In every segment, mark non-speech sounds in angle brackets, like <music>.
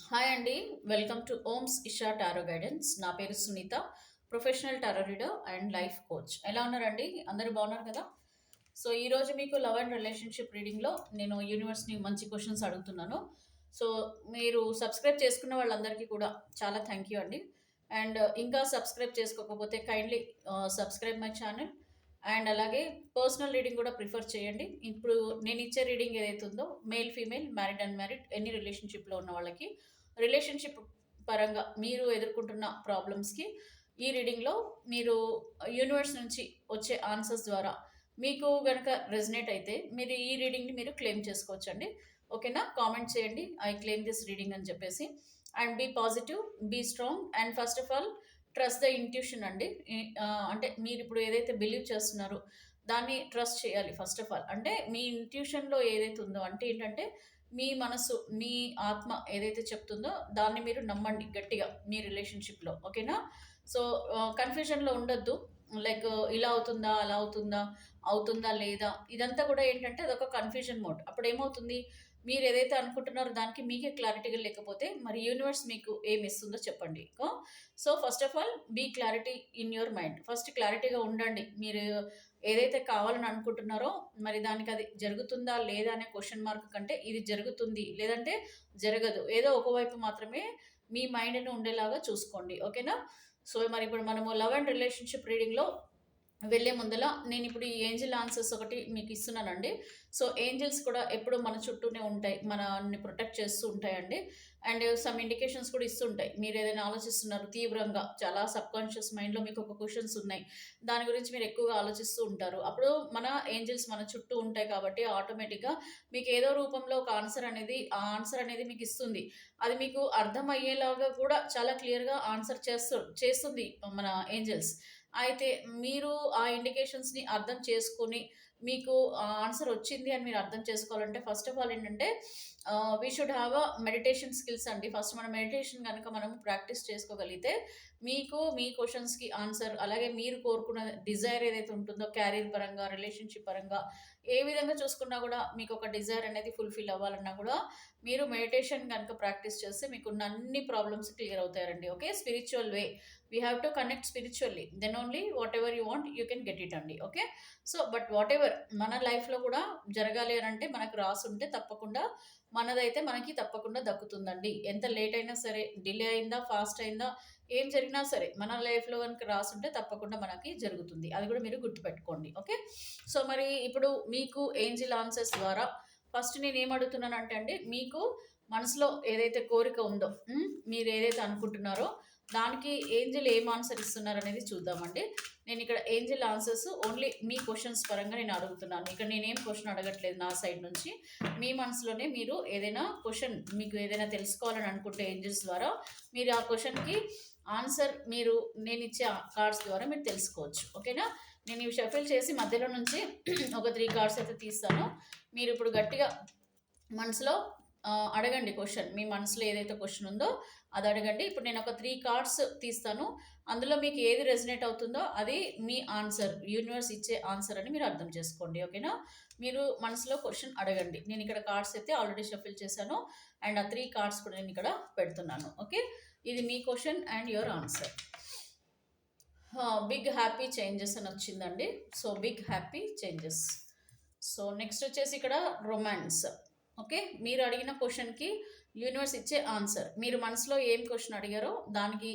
Hi అండి. Welcome to Om's Isha tarot guidance నా పేరు Sunitha professional tarot reader and life coach ఎలా ఉన్నారండి? అందరూ బాగున్నారు కదా? సో ఈరోజు మీకు లవ్ అండ్ రిలేషన్షిప్ రీడింగ్లో నేను యూనివర్స్ని మంచి క్వశ్చన్స్ అడుగుతున్నాను. సో మీరు సబ్స్క్రైబ్ చేసుకున్న వాళ్ళందరికీ కూడా చాలా థ్యాంక్ యూ అండి. అండ్ ఇంకా సబ్స్క్రైబ్ చేసుకోకపోతే kindly subscribe my channel and అలాగే పర్సనల్ రీడింగ్ కూడా ప్రిఫర్ చేయండి. ఇప్పుడు నేను ఇచ్చే రీడింగ్ ఏదైతే ఉందో male female married and married ఎన్ని రిలేషన్షిప్లో ఉన్న వాళ్ళకి రిలేషన్షిప్ పరంగా మీరు ఎదుర్కొంటున్న ప్రాబ్లమ్స్కి ఈ రీడింగ్లో మీరు యూనివర్స్ నుంచి వచ్చే ఆన్సర్స్ ద్వారా మీకు కనుక రెజినేట్ అయితే మీరు ఈ రీడింగ్ని మీరు క్లెయిమ్ చేసుకోవచ్చండి. ఓకేనా? కామెంట్ చేయండి. ఐ క్లెయిమ్ దిస్ రీడింగ్ అని చెప్పేసి. And be positive be strong and first of all trust the intuition అండి. అంటే మీరు ఇప్పుడు ఏదైతే బిలీవ్ చేస్తున్నారో దాన్ని ట్రస్ట్ చేయాలి ఫస్ట్ ఆఫ్ ఆల్ అంటే మీ ఇంట్యూషన్లో ఏదైతే ఉందో అంటే ఏంటంటే మీ మనసు మీ ఆత్మ ఏదైతే చెప్తుందో దాన్ని మీరు నమ్మండి గట్టిగా మీ రిలేషన్షిప్లో ఓకేనా సో కన్ఫ్యూజన్లో ఉండొద్దు. లైక్ ఇలా అవుతుందా అలా అవుతుందా అవుతుందా లేదా? ఇదంతా కూడా ఏంటంటే అదొక కన్ఫ్యూజన్ మోడ్ అప్పుడు ఏమవుతుంది మీరు ఏదైతే అనుకుంటున్నారో దానికి మీకే క్లారిటీగా లేకపోతే మరి యూనివర్స్ మీకు ఏమి ఇస్తుందో చెప్పండి. So first of all be clarity in your mind first క్లారిటీగా ఉండండి. మీరు ఏదైతే కావాలని అనుకుంటున్నారో మరి దానికి అది జరుగుతుందా లేదా అనే క్వశ్చన్ మార్క్ కంటే ఇది జరుగుతుంది. లేదంటే జరగదు. ఏదో ఒకవైపు మాత్రమే మీ మైండ్ని ఉండేలాగా చూసుకోండి. ఓకేనా? సో మరి ఇప్పుడు మనము లవ్ అండ్ రిలేషన్షిప్ రీడింగ్లో వెళ్ళే ముందల నేను ఇప్పుడు ఈ ఏంజిల్ ఆన్సర్స్ ఒకటి మీకు ఇస్తున్నానండి. సో ఏంజిల్స్ కూడా ఎప్పుడు మన చుట్టూనే ఉంటాయి మనల్ని ప్రొటెక్ట్ చేస్తూ ఉంటాయండి. అండ్ సమ్ ఇండికేషన్స్ కూడా ఇస్తుంటాయి మీరు ఏదైనా ఆలోచిస్తున్నారు తీవ్రంగా చాలా సబ్ కాన్షియస్ మైండ్లో మీకు ఒక క్వశ్చన్స్ ఉన్నాయి దాని గురించి మీరు ఎక్కువగా ఆలోచిస్తూ ఉంటారు. అప్పుడు మన ఏంజిల్స్ మన చుట్టూ ఉంటాయి కాబట్టి ఆటోమేటిక్గా మీకు ఏదో రూపంలో ఒక ఆన్సర్ అనేది ఆ ఆన్సర్ అనేది మీకు ఇస్తుంది. అది మీకు అర్థమయ్యేలాగా కూడా చాలా క్లియర్గా ఆన్సర్ చేస్తూ చేస్తుంది మన ఏంజిల్స్. అయితే మీరు ఆ ఇండికేషన్స్ని అర్థం చేసుకొని మీకు ఆన్సర్ వచ్చింది అని మీరు అర్థం చేసుకోవాలంటే ఫస్ట్ ఆఫ్ ఆల్ ఏంటంటే we should have a meditation skills అండి. ఫస్ట్ మనం మెడిటేషన్ కనుక మనం ప్రాక్టీస్ చేసుకోగలిగితే మీకు మీ క్వశ్చన్స్కి ఆన్సర్ అలాగే మీరు కోరుకున్న డిజైర్ ఏదైతే ఉంటుందో క్యారియర్ పరంగా రిలేషన్షిప్ పరంగా ఏ విధంగా చూసుకున్నా కూడా మీకు ఒక డిజైర్ అనేది ఫుల్ఫిల్ అవ్వాలన్నా కూడా మీరు మెడిటేషన్ కనుక ప్రాక్టీస్ చేస్తే మీకున్న అన్ని ప్రాబ్లమ్స్ క్లియర్ అవుతాయండి. Okay spiritual way we have to connect spiritually then only whatever you want you can get it అండి. Okay so but whatever మన లైఫ్లో కూడా జరగాలి అని అంటే మనకు రాసి ఉంటే తప్పకుండా మనదైతే మనకి తప్పకుండా దక్కుతుందండి. ఎంత లేట్ అయినా సరే డిలే అయిందా ఫాస్ట్ అయిందా ఏం జరిగినా సరే మన లైఫ్లో కనుక రాసుంటే తప్పకుండా మనకి జరుగుతుంది. అది కూడా మీరు గుర్తుపెట్టుకోండి. ఓకే? సో మరి ఇప్పుడు మీకు ఏంజిల్ ఆన్సర్స్ ద్వారా ఫస్ట్ నేను ఏం అడుగుతున్నానంటే అండి మీకు మనసులో ఏదైతే కోరిక ఉందో మీరు ఏదైతే అనుకుంటున్నారో దానికి ఏంజిల్ ఏం ఆన్సర్ ఇస్తున్నారు అనేది చూద్దామండి. నేను ఇక్కడ ఏంజిల్ ఆన్సర్స్ ఓన్లీ మీ క్వశ్చన్స్ పరంగా నేను అడుగుతున్నాను. ఇక్కడ నేనేం క్వశ్చన్ అడగట్లేదు నా సైడ్ నుంచి. మీ మనసులోనే మీరు ఏదైనా క్వశ్చన్ మీకు ఏదైనా తెలుసుకోవాలని అనుకుంటే ఏంజిల్స్ ద్వారా మీరు ఆ క్వశ్చన్కి ఆన్సర్ మీరు నేను ఇచ్చే కార్డ్స్ ద్వారా మీరు తెలుసుకోవచ్చు. ఓకేనా? నేను ఇవి షఫిల్ చేసి మధ్యలో నుంచి <clears throat> ఒక త్రీ కార్డ్స్ అయితే తీస్తాను. మీరు ఇప్పుడు గట్టిగా మనసులో అడగండి క్వశ్చన్. మీ మనసులో ఏదైతే క్వశ్చన్ ఉందో అది అడగండి. ఇప్పుడు నేను ఒక త్రీ కార్డ్స్ తీస్తాను. అందులో మీకు ఏది రెజినేట్ అవుతుందో అది మీ ఆన్సర్ యూనివర్స్ ఇచ్చే ఆన్సర్ అని మీరు అర్థం చేసుకోండి. ఓకేనా? మీరు మనసులో క్వశ్చన్ అడగండి. నేను ఇక్కడ కార్డ్స్ అయితే ఆల్రెడీ షఫిల్ చేశాను. అండ్ ఆ త్రీ కార్డ్స్ కూడా నేను ఇక్కడ పెడుతున్నాను. ఓకే? ఇది మీ question and your answer big happy changes అని వచ్చిందండి. So big happy changes so next వచ్చేసి ఇక్కడ రొమాన్స్ ఓకే మీరు అడిగిన క్వశ్చన్కి యూనివర్స్ ఇచ్చే ఆన్సర్ మీరు మనసులో ఏం క్వశ్చన్ అడిగారో దానికి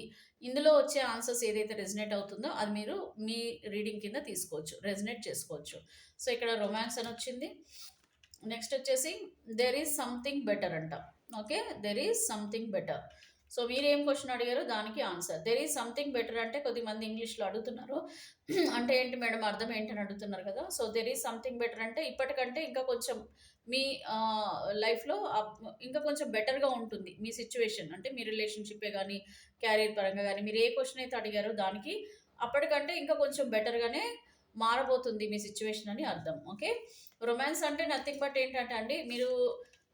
ఇందులో వచ్చే ఆన్సర్స్ ఏదైతే రెజినేట్ అవుతుందో అది మీరు మీ రీడింగ్ కింద తీసుకోవచ్చు రెజినేట్ చేసుకోవచ్చు. సో ఇక్కడ రొమాన్స్ అని వచ్చింది. నెక్స్ట్ వచ్చేసి దెర్ ఈజ్ సంథింగ్ బెటర్ అంట. Okay there is something better so మీరు ఏం క్వశ్చన్ అడిగారో దానికి answer there is something better అంటే కొద్దిమంది ఇంగ్లీష్లో అడుగుతున్నారు. <clears throat> అంటే ఏంటి మేడం అర్థం ఏంటని అడుగుతున్నారు కదా. So there is something better అంటే ఇప్పటికంటే ఇంకా కొంచెం మీ లైఫ్లో ఇంకా కొంచెం బెటర్గా ఉంటుంది మీ సిచ్యువేషన్ అంటే మీ రిలేషన్షిప్పే కానీ క్యారియర్ పరంగా కానీ మీరు ఏ క్వశ్చన్ అయితే అడిగారో దానికి అప్పటికంటే ఇంకా కొంచెం బెటర్గానే మారబోతుంది మీ సిచ్యువేషన్ అని అర్థం. ఓకే రొమాన్స్ అంటే నథింగ్ బట్ ఏంటంటే అండి మీరు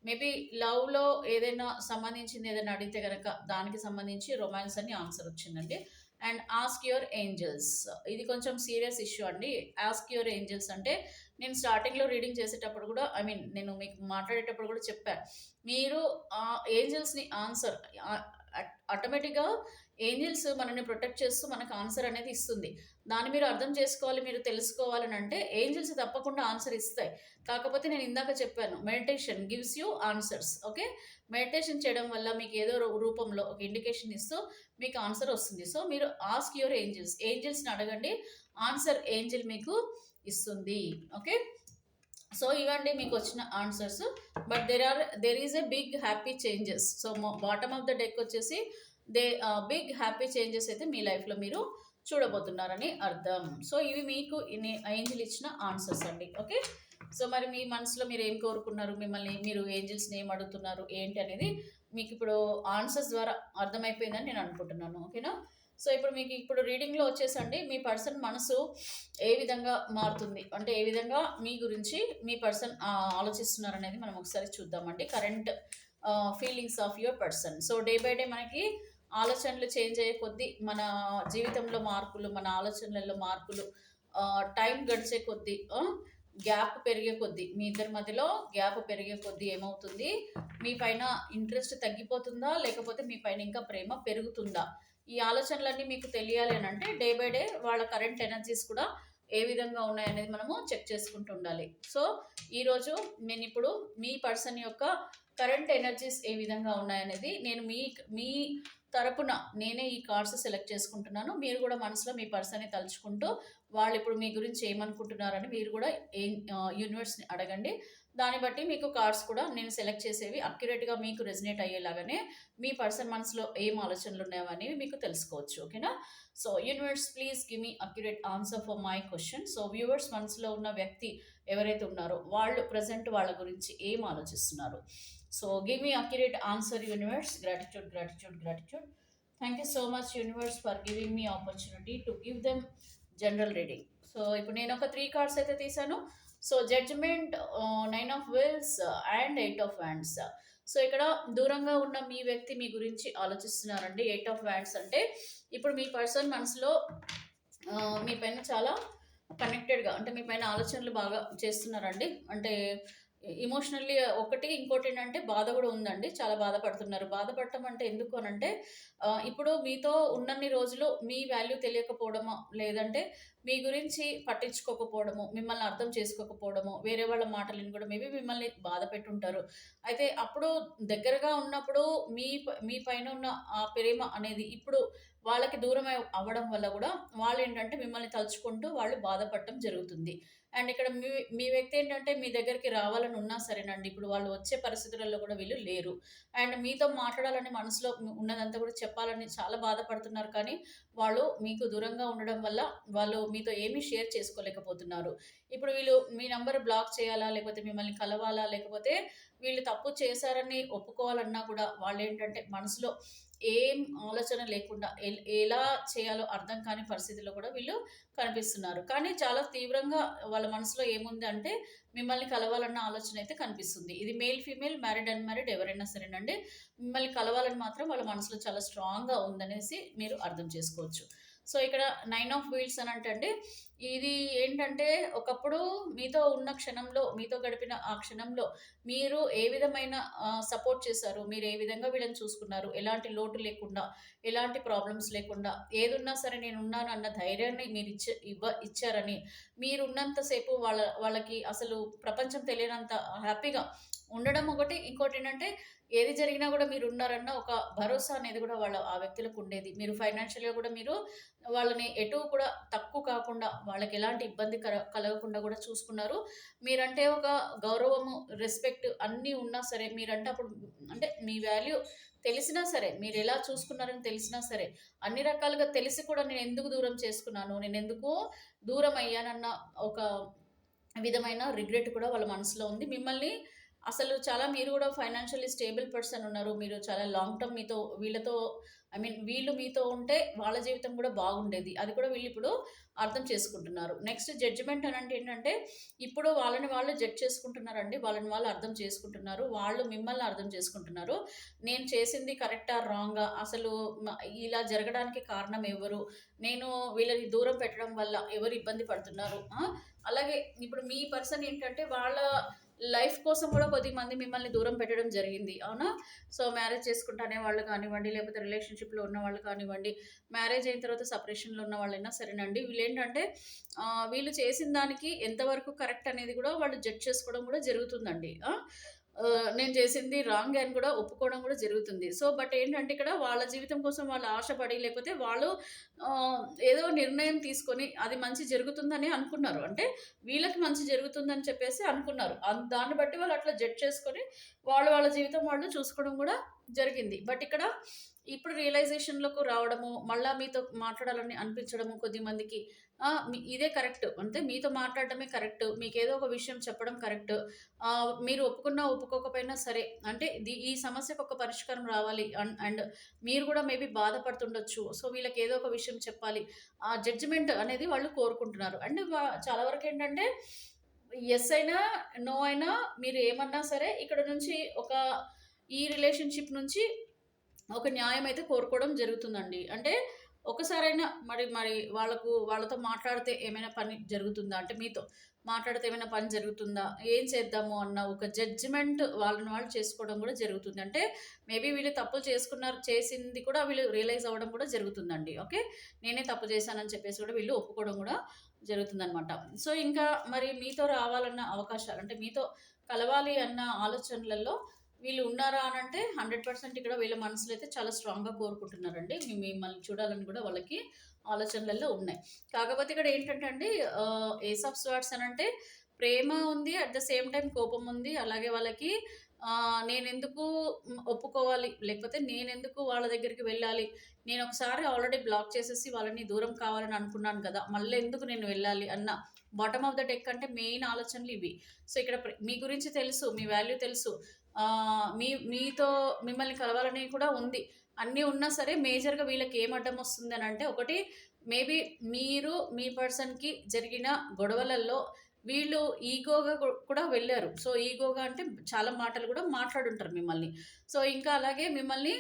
మేబీ లవ్లో ఏదైనా సంబంధించింది ఏదైనా అడిగితే కనుక దానికి సంబంధించి రొమాన్స్ అని ఆన్సర్ వచ్చిందండి. అండ్ ఆస్క్ యువర్ ఏంజల్స్ ఇది కొంచెం సీరియస్ ఇష్యూ అండి. ఆస్క్ యువర్ ఏంజల్స్ అంటే నేను స్టార్టింగ్లో రీడింగ్ చేసేటప్పుడు కూడా ఐ మీన్ నేను మీకు మాట్లాడేటప్పుడు కూడా చెప్పాను మీరు ఆ ఏంజల్స్ని ఆన్సర్ ఆటోమేటిక్గా ఏంజల్స్ మనల్ని ప్రొటెక్ట్ చేస్తూ మనకు ఆన్సర్ అనేది ఇస్తుంది. దాన్ని మీరు అర్థం చేసుకోవాలి మీరు తెలుసుకోవాలని అంటే ఏంజల్స్ తప్పకుండా ఆన్సర్ ఇస్తాయి. కాకపోతే నేను ఇందాక చెప్పాను meditation gives you answers okay meditation చేయడం వల్ల మీకు ఏదో రూపంలో ఒక ఇండికేషన్ ఇస్తూ మీకు ఆన్సర్ వస్తుంది. సో మీరు ఆస్క్ యువర్ ఏంజల్స్ ఏంజల్స్ని అడగండి ఆన్సర్ ఏంజల్ మీకు ఇస్తుంది ఓకే సో ఇవ్వండి మీకు వచ్చిన answers but there are there is a big happy changes so bottom of the deck వచ్చేసి దే బిగ్ హ్యాపీ చేంజెస్ అయితే మీ లైఫ్లో మీరు చూడబోతున్నారని అర్థం. సో ఇవి మీకు ఏంజిల్ ఇచ్చిన ఆన్సర్స్ అండి. ఓకే? సో మరి మీ మనసులో మీరు ఏం కోరుకున్నారు? మిమ్మల్ని మీరు ఏంజిల్స్ని ఏం అడుగుతున్నారు? ఏంటి అనేది మీకు ఇప్పుడు ఆన్సర్స్ ద్వారా అర్థమైపోయిందని నేను అనుకుంటున్నాను. ఓకేనా? సో ఇప్పుడు మీకు ఇప్పుడు రీడింగ్లో వచ్చేసండి. మీ పర్సన్ మనసు ఏ విధంగా మారుతుంది? అంటే ఏ విధంగా మీ గురించి మీ పర్సన్ ఆలోచిస్తున్నారు అనేది మనం ఒకసారి చూద్దామండి. Current feelings of your person. So day by day మనకి ఆలోచనలు చేంజ్ అయ్యే కొద్దీ మన జీవితంలో మార్పులు మన ఆలోచనలలో మార్పులు టైం గడిచే కొద్దీ గ్యాప్ పెరిగే కొద్దీ మీ ఇద్దరి మధ్యలో గ్యాప్ పెరిగే కొద్దీ ఏమవుతుంది? మీ పైన ఇంట్రెస్ట్ తగ్గిపోతుందా? లేకపోతే మీ పైన ఇంకా ప్రేమ పెరుగుతుందా? ఈ ఆలోచనలన్నీ మీకు తెలియాలి అని అంటే డే బై డే వాళ్ళ కరెంట్ ఎనర్జీస్ కూడా ఏ విధంగా ఉన్నాయనేది మనము చెక్ చేసుకుంటూ ఉండాలి. సో ఈరోజు నేను ఇప్పుడు మీ పర్సన్ యొక్క కరెంట్ ఎనర్జీస్ ఏ విధంగా ఉన్నాయనేది నేను మీ మీ తరపున నేనే ఈ కార్డ్స్ సెలెక్ట్ చేసుకుంటున్నాను. మీరు కూడా మనసులో మీ పర్సన్ని తలుచుకుంటూ వాళ్ళు ఇప్పుడు మీ గురించి ఏమనుకుంటున్నారని మీరు కూడా ఏ యూనివర్స్ని అడగండి. దాన్ని బట్టి మీకు కార్డ్స్ కూడా నేను సెలెక్ట్ చేసేవి అక్యురేట్గా మీకు రెజినేట్ అయ్యేలాగానే మీ పర్సన్ మనసులో ఏం ఆలోచనలు ఉన్నాయో అనేవి మీకు తెలుసుకోవచ్చు. ఓకేనా? So universe please give me accurate answer for my question so viewers మనసులో ఉన్న వ్యక్తి ఎవరైతే ఉన్నారో వాళ్ళు ప్రజెంట్ వాళ్ళ గురించి ఏం ఆలోచిస్తున్నారు? So give me accurate answer universe gratitude gratitude gratitude thank you so much universe for giving me opportunity to give them general reading so ఇప్పుడు నేను ఒక త్రీ కార్డ్స్ అయితే తీసాను. So judgement nine of wills and eight of wands so ఇక్కడ దూరంగా ఉన్న మీ వ్యక్తి మీ గురించి ఆలోచిస్తున్నారండి. ఎయిట్ ఆఫ్ వ్యాండ్స్ అంటే ఇప్పుడు మీ పర్సన్ మనసులో uh, మీ పైన చాలా కనెక్టెడ్గా అంటే మీ పైన ఆలోచనలు బాగా చేస్తున్నారండి. అంటే ఇమోషనల్లీ ఒకటి ఇంకోటి ఏంటంటే బాధ కూడా ఉందండి. చాలా బాధపడుతున్నారు. బాధపడటం అంటే ఎందుకు అని అంటే ఇప్పుడు మీతో ఉన్నన్ని రోజులు మీ వాల్యూ తెలియకపోవడమో లేదంటే మీ గురించి పట్టించుకోకపోవడము మిమ్మల్ని అర్థం చేసుకోకపోవడము వేరే వాళ్ళ మాటలను కూడా మేబీ మిమ్మల్ని బాధ పెట్టుంటారు. అయితే అప్పుడు దగ్గరగా ఉన్నప్పుడు మీ ప- మీ పైన ఉన్న ఆ ప్రేమ అనేది ఇప్పుడు వాళ్ళకి దూరం అవ్వడం వల్ల కూడా వాళ్ళు ఏంటంటే మిమ్మల్ని తలుచుకుంటూ వాళ్ళు బాధపడటం జరుగుతుంది. అండ్ ఇక్కడ మీ మీ వ్యక్తి ఏంటంటే మీ దగ్గరికి రావాలని ఉన్నా సరేనండి. ఇప్పుడు వాళ్ళు వచ్చే పరిస్థితులలో కూడా వీళ్ళు లేరు. అండ్ మీతో మాట్లాడాలని మనసులో ఉన్నదంతా కూడా చెప్పాలని చాలా బాధపడుతున్నారు. కానీ వాళ్ళు మీకు దూరంగా ఉండడం వల్ల వాళ్ళు మీతో ఏమీ షేర్ చేసుకోలేకపోతున్నారు. ఇప్పుడు వీళ్ళు మీ నంబర్ బ్లాక్ చేయాలా? లేకపోతే మిమ్మల్ని కలవాలా? లేకపోతే వీళ్ళు తప్పు చేశారని ఒప్పుకోవాలన్నా కూడా వాళ్ళు ఏంటంటే మనసులో ఏం ఆలోచన లేకుండా ఎలా చేయాలో అర్థం కాని పరిస్థితిలో కూడా వీళ్ళు కనిపిస్తున్నారు. కానీ చాలా తీవ్రంగా వాళ్ళ మనసులో ఏముంది అంటే మిమ్మల్ని కలవాలన్న ఆలోచన అయితే కనిపిస్తుంది. ఇది మేల్ ఫీమేల్ మ్యారీడ్ అన్మ్యారీడ్ ఎవరైనా సరేనండి మిమ్మల్ని కలవాలని మాత్రం వాళ్ళ మనసులో చాలా స్ట్రాంగ్గా ఉందనేసి మీరు అర్థం చేసుకోవచ్చు. సో ఇక్కడ నైన్ ఆఫ్ వీల్స్ అని అంటే ఇది ఏంటంటే ఒకప్పుడు మీతో ఉన్న క్షణంలో మీతో గడిపిన ఆ క్షణంలో మీరు ఏ విధమైన సపోర్ట్ చేశారు? మీరు ఏ విధంగా వీళ్ళని చూసుకున్నారు? ఎలాంటి లోటు లేకుండా ఎలాంటి ప్రాబ్లమ్స్ లేకుండా ఏదున్నా సరే నేను ఉన్నాను అన్న ధైర్యాన్ని మీరు ఇచ్చ ఇవ్వ ఇచ్చారని మీరు ఉన్నంతసేపు వాళ్ళ వాళ్ళకి అసలు ప్రపంచం తెలియనంత హ్యాపీగా ఉండడం ఒకటి. ఇంకోటి ఏంటంటే ఏది జరిగినా కూడా మీరు ఉన్నారన్న ఒక భరోసా అనేది కూడా వాళ్ళ ఆ వ్యక్తులకు ఉండేది. మీరు ఫైనాన్షియల్గా కూడా మీరు వాళ్ళని ఎటు కూడా తక్కువ కాకుండా వాళ్ళకి ఎలాంటి ఇబ్బంది కల కలగకుండా కూడా చూసుకున్నారు. మీరంటే ఒక గౌరవము రెస్పెక్ట్ అన్నీ ఉన్నా సరే మీరంటే అప్పుడు అంటే మీ వాల్యూ తెలిసినా సరే మీరు ఎలా చూసుకున్నారని తెలిసినా సరే అన్ని రకాలుగా తెలిసి కూడా నేను ఎందుకు దూరం చేసుకున్నాను నేను ఎందుకు దూరం అయ్యానన్న ఒక విధమైన రిగ్రెట్ కూడా వాళ్ళ మనసులో ఉంది. మిమ్మల్ని అసలు చాలా మీరు కూడా ఫైనాన్షియల్లీ స్టేబుల్ పర్సన్ ఉన్నారు. మీరు చాలా లాంగ్ టర్మ్ మీతో వీళ్ళతో ఐ మీన్ వీళ్ళు మీతో ఉంటే వాళ్ళ జీవితం కూడా బాగుండేది. అది కూడా వీళ్ళు ఇప్పుడు అర్థం చేసుకుంటున్నారు. నెక్స్ట్ జడ్జిమెంట్ అని అంటే ఏంటంటే ఇప్పుడు వాళ్ళని వాళ్ళు జడ్జ్ చేసుకుంటున్నారండి. వాళ్ళని వాళ్ళు అర్థం చేసుకుంటున్నారు. వాళ్ళు మిమ్మల్ని అర్థం చేసుకుంటున్నారు. నేను చేసింది కరెక్టా రాంగా అసలు ఇలా జరగడానికి కారణం ఎవరు? నేను వీళ్ళని దూరం పెట్టడం వల్ల ఎవరు ఇబ్బంది పడుతున్నారు? అలాగే ఇప్పుడు మీ పర్సన్ ఏంటంటే వాళ్ళ లైఫ్ కోసం కూడా కొద్ది మంది మిమ్మల్ని దూరం పెట్టడం జరిగింది అవునా? సో మ్యారేజ్ చేసుకుంటానే వాళ్ళు కానివ్వండి లేకపోతే రిలేషన్షిప్లో ఉన్న వాళ్ళు కానివ్వండి మ్యారేజ్ అయిన తర్వాత సపరేషన్లో ఉన్న వాళ్ళైనా సరేనండి. వీళ్ళు ఏంటంటే వీళ్ళు చేసిన దానికి ఎంతవరకు కరెక్ట్ అనేది కూడా వాళ్ళు జడ్జ్ చేసుకోవడం కూడా జరుగుతుందండి నేను చేసింది రాంగ్ అని కూడా ఒప్పుకోవడం కూడా జరుగుతుంది. సో బట్ ఏంటంటే ఇక్కడ వాళ్ళ జీవితం కోసం వాళ్ళు ఆశపడి లేకపోతే వాళ్ళు ఏదో నిర్ణయం తీసుకొని అది మంచి జరుగుతుందని అనుకున్నారు. అంటే వీళ్ళకి మంచి జరుగుతుందని చెప్పేసి అనుకున్నారు. దాన్ని బట్టి వాళ్ళు అట్లా జడ్జ్ చేసుకొని వాళ్ళు వాళ్ళ జీవితం వాళ్ళు చూసుకోవడం కూడా జరిగింది. బట్ ఇక్కడ ఇప్పుడు రియలైజేషన్లకు రావడము మళ్ళీ మీతో మాట్లాడాలని అనిపించడము కొద్ది మందికి మీ- ఇదే కరెక్ట్ అంటే మీతో మాట్లాడడమే కరెక్ట్ మీకు ఏదో ఒక విషయం చెప్పడం కరెక్ట్ మీరు ఒప్పుకున్నా ఒప్పుకోకపోయినా సరే అంటే ఇది ఈ సమస్యకు ఒక పరిష్కారం రావాలి. అండ్ అండ్ మీరు కూడా మేబీ బాధపడుతుండొచ్చు. సో వీళ్ళకి ఏదో ఒక విషయం చెప్పాలి. ఆ జడ్జిమెంట్ అనేది వాళ్ళు కోరుకుంటున్నారు. అండ్ చాలా వరకు ఏంటంటే ఎస్ అయినా నో అయినా మీరు ఏమన్నా సరే ఇక్కడ నుంచి ఒక ఈ రిలేషన్షిప్ నుంచి ఒక న్యాయం అయితే కోరుకోవడం జరుగుతుందండి. అంటే ఒకసారైనా మరి మరి వాళ్ళకు వాళ్ళతో మాట్లాడితే ఏమైనా పని జరుగుతుందా? అంటే మీతో మాట్లాడితే ఏమైనా పని జరుగుతుందా? ఏం చేద్దాము అన్న ఒక జడ్జిమెంట్ వాళ్ళని వాళ్ళు చేసుకోవడం కూడా జరుగుతుంది. అంటే మేబీ వీళ్ళు తప్పులు చేసుకున్నారు చేసింది కూడా వీళ్ళు రియలైజ్ అవ్వడం కూడా జరుగుతుందండి. ఓకే? నేనే తప్పు చేశానని చెప్పేసి కూడా వీళ్ళు ఒప్పుకోవడం కూడా జరుగుతుందనమాట సో ఇంకా మరి మీతో రావాలన్న అవకాశాలు అంటే మీతో కలవాలి అన్న ఆలోచనలలో వీళ్ళు ఉన్నారా అని అంటే హండ్రెడ్ పర్సెంట్ ఇక్కడ వీళ్ళ మనసులో అయితే చాలా స్ట్రాంగ్గా కోరుకుంటున్నారండి. మిమ్మల్ని చూడాలని కూడా వాళ్ళకి ఆలోచనలలో ఉన్నాయి. కాకపోతే ఇక్కడ ఏంటంటే అండి ఏస్ ఆఫ్ స్వార్ట్స్ అని అంటే ప్రేమ ఉంది అట్ ద సేమ్ టైం కోపం ఉంది. అలాగే వాళ్ళకి నేనెందుకు ఒప్పుకోవాలి లేకపోతే నేనెందుకు వాళ్ళ దగ్గరికి వెళ్ళాలి? నేను ఒకసారి ఆల్రెడీ బ్లాక్ చేసేసి వాళ్ళని దూరం కావాలని అనుకున్నాను కదా మళ్ళీ ఎందుకు నేను వెళ్ళాలి అన్న బాటమ్ ఆఫ్ ద టెక్ అంటే మెయిన్ ఆలోచనలు ఇవి. సో ఇక్కడ మీ గురించి తెలుసు మీ వాల్యూ తెలుసు. మీ మీతో మిమ్మల్ని కలవాలని కూడా ఉంది. అన్నీ ఉన్నా సరే మేజర్గా వీళ్ళకి ఏం అడ్డం వస్తుంది అని అంటే ఒకటి మేబీ మీరు మీ పర్సన్కి జరిగిన గొడవలలో వీళ్ళు ఈగోగా కూడా వెళ్ళారు. సో ఈగోగా అంటే చాలా మాటలు కూడా మాట్లాడుంటారు మిమ్మల్ని. సో ఇంకా అలాగే మిమ్మల్ని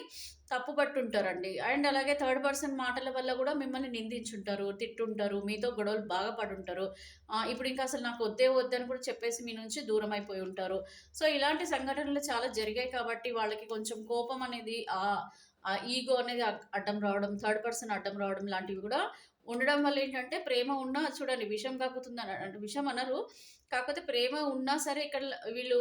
తప్పు పట్టుంటారండి. అండ్ అలాగే థర్డ్ పర్సన్ మాటల వల్ల కూడా మిమ్మల్ని నిందించుంటారు తిట్టుంటారు మీతో గొడవలు బాగా పడుంటారు. ఇప్పుడు ఇంకా అసలు నాకు వద్దే వద్దని కూడా చెప్పేసి మీ నుంచి దూరం అయిపోయి ఉంటారు. సో ఇలాంటి సంఘటనలు చాలా జరిగాయి కాబట్టి వాళ్ళకి కొంచెం కోపం అనేది ఆ ఈగో అనేది అడ్డం రావడం థర్డ్ పర్సన్ అడ్డం రావడం లాంటివి కూడా ఉండడం వల్ల ఏంటంటే ప్రేమ ఉన్నా చూడండి విషం కాకుతుంది అన- అంటే విషం అనరు. కాకపోతే ప్రేమ ఉన్నా సరే ఇక్కడ వీళ్ళు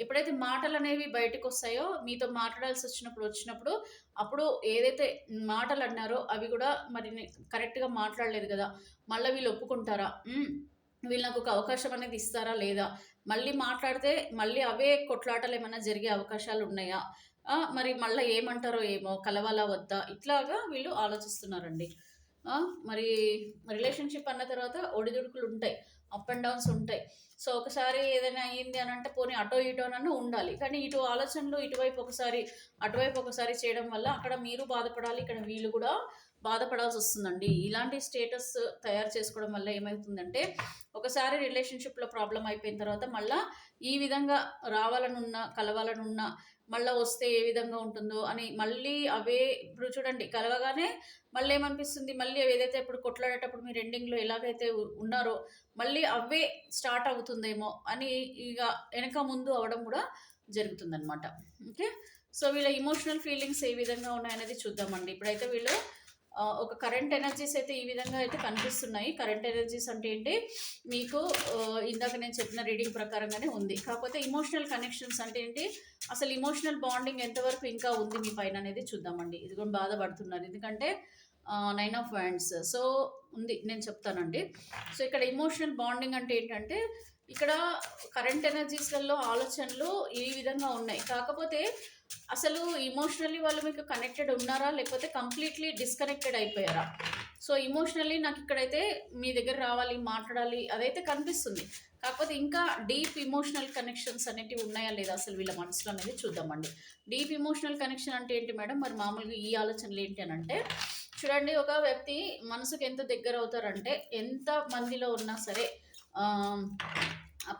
ఎప్పుడైతే మాటలు అనేవి బయటకు వస్తాయో మీతో మాట్లాడాల్సి వచ్చినప్పుడు వచ్చినప్పుడు అప్పుడు ఏదైతే మాటలు అన్నారో అవి కూడా మరి కరెక్ట్గా మాట్లాడలేదు కదా మళ్ళీ వీళ్ళు ఒప్పుకుంటారా వీళ్ళు నాకు ఒక అవకాశం అనేది ఇస్తారా లేదా? మళ్ళీ మాట్లాడితే మళ్ళీ అవే కొట్లాటలు ఏమైనా జరిగే అవకాశాలు ఉన్నాయా మరి మళ్ళీ ఏమంటారో ఏమో కలవాలా వద్దా? ఇట్లాగా వీళ్ళు ఆలోచిస్తున్నారండి. మరి రిలేషన్షిప్ అన్న తర్వాత ఒడిదుడుకులు ఉంటాయి అప్ అండ్ డౌన్స్ ఉంటాయి. సో ఒకసారి ఏదైనా అయ్యింది అని అంటే పోనీ అటో ఇటోనన్నా ఉండాలి. కానీ ఇటు ఆలోచనలు ఇటువైపు ఒకసారి అటువైపు ఒకసారి చేయడం వల్ల అక్కడ మీరు బాధపడాలి ఇక్కడ వీళ్ళు కూడా బాధపడాల్సి వస్తుందండి. ఇలాంటి స్టేటస్ తయారు చేసుకోవడం వల్ల ఏమవుతుందంటే ఒకసారి రిలేషన్షిప్లో ప్రాబ్లం అయిపోయిన తర్వాత మళ్ళీ ఈ విధంగా రావాలనున్న కలవాలనున్నా మళ్ళీ వస్తే ఏ విధంగా ఉంటుందో అని మళ్ళీ అవే ఇప్పుడు చూడండి కలవగానే మళ్ళీ ఏమనిపిస్తుంది? మళ్ళీ అవి ఏదైతే ఇప్పుడు కొట్లాడేటప్పుడు మీరు ఎండింగ్లో ఎలాగైతే ఉన్నారో మళ్ళీ అవే స్టార్ట్ అవుతుందేమో అని ఇక వెనక ముందు అవడం కూడా జరుగుతుందనమాట ఓకే? సో వీళ్ళ ఇమోషనల్ ఫీలింగ్స్ ఏ విధంగా ఉన్నాయనేది చూద్దామండి. ఇప్పుడైతే వీళ్ళు ఒక కరెంట్ ఎనర్జీస్ అయితే ఈ విధంగా అయితే కనిపిస్తున్నాయి. కరెంట్ ఎనర్జీస్ అంటే ఏంటి? మీకు ఇందాక నేను చెప్పిన రీడింగ్ ప్రకారంగానే ఉంది. కాకపోతే ఇమోషనల్ కనెక్షన్స్ అంటే ఏంటి? అసలు ఇమోషనల్ బాండింగ్ ఎంతవరకు ఇంకా ఉంది మీ పైన అనేది చూద్దామండి. ఇది కూడా బాధపడుతున్నారు. ఎందుకంటే నైన్ ఆఫ్ వ్యాండ్స్ సో ఉంది నేను చెప్తానండి. సో ఇక్కడ ఇమోషనల్ బాండింగ్ అంటే ఏంటంటే ఇక్కడ కరెంట్ ఎనర్జీస్లలో ఆలోచనలు ఈ విధంగా ఉన్నాయి. కాకపోతే అసలు ఇమోషనల్లీ వాళ్ళు మీకు కనెక్టెడ్ ఉన్నారా? లేకపోతే కంప్లీట్లీ డిస్కనెక్టెడ్ అయిపోయారా? సో ఇమోషనల్లీ నాకు ఇక్కడైతే మీ దగ్గర రావాలి మాట్లాడాలి అదైతే కనిపిస్తుంది. కాకపోతే ఇంకా డీప్ ఇమోషనల్ కనెక్షన్స్ అనేటివి ఉన్నాయా లేదా అసలు వీళ్ళ మనసులో అనేది చూద్దామండి. డీప్ ఇమోషనల్ కనెక్షన్ అంటే ఏంటి మేడం? మరి మామూలుగా ఈ ఆలోచనలు ఏంటి అని అంటే చూడండి ఒక వ్యక్తి మనసుకు ఎంత దగ్గర అవుతారంటే ఎంత మందిలో ఉన్నా సరే ఆ,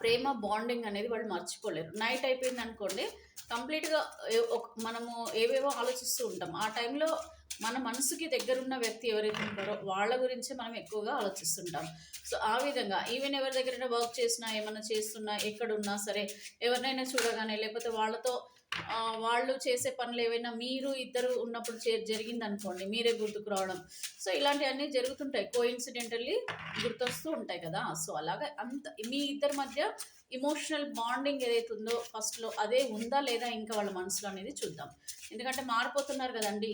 ప్రేమ బాండింగ్ అనేది వాళ్ళు మర్చిపోలేరు. నైట్ అయిపోయింది అనుకోండి కంప్లీట్గా ఒక- మనము ఏవేవో ఆలోచిస్తూ ఉంటాం. ఆ టైంలో మన మనసుకి దగ్గరున్న వ్యక్తి ఎవరైతే ఉంటారో వాళ్ళ గురించే మనం ఎక్కువగా ఆలోచిస్తుంటాం. సో ఆ విధంగా ఈవెన్ ఎవరి దగ్గరైనా వర్క్ చేసినా ఏమైనా చేస్తున్నా ఎక్కడున్నా సరే ఎవరినైనా చూడగానే లేకపోతే వాళ్ళతో వాళ్ళు చేసే పనులు ఏవైనా మీరు ఇద్దరు ఉన్నప్పుడు చే జరిగింది అనుకోండి మీరే గుర్తుకు రావడం. సో ఇలాంటివన్నీ జరుగుతుంటాయి కో ఇన్సిడెంటల్లీ గుర్తొస్తూ ఉంటాయి కదా. సో అలాగే అంత మీ ఇద్దరి మధ్య ఇమోషనల్ బాండింగ్ ఏదైతే ఉందో ఫస్ట్లో అదే ఉందా లేదా ఇంకా వాళ్ళ మనసులో అనేది చూద్దాం. ఎందుకంటే మారిపోతున్నారు కదండి.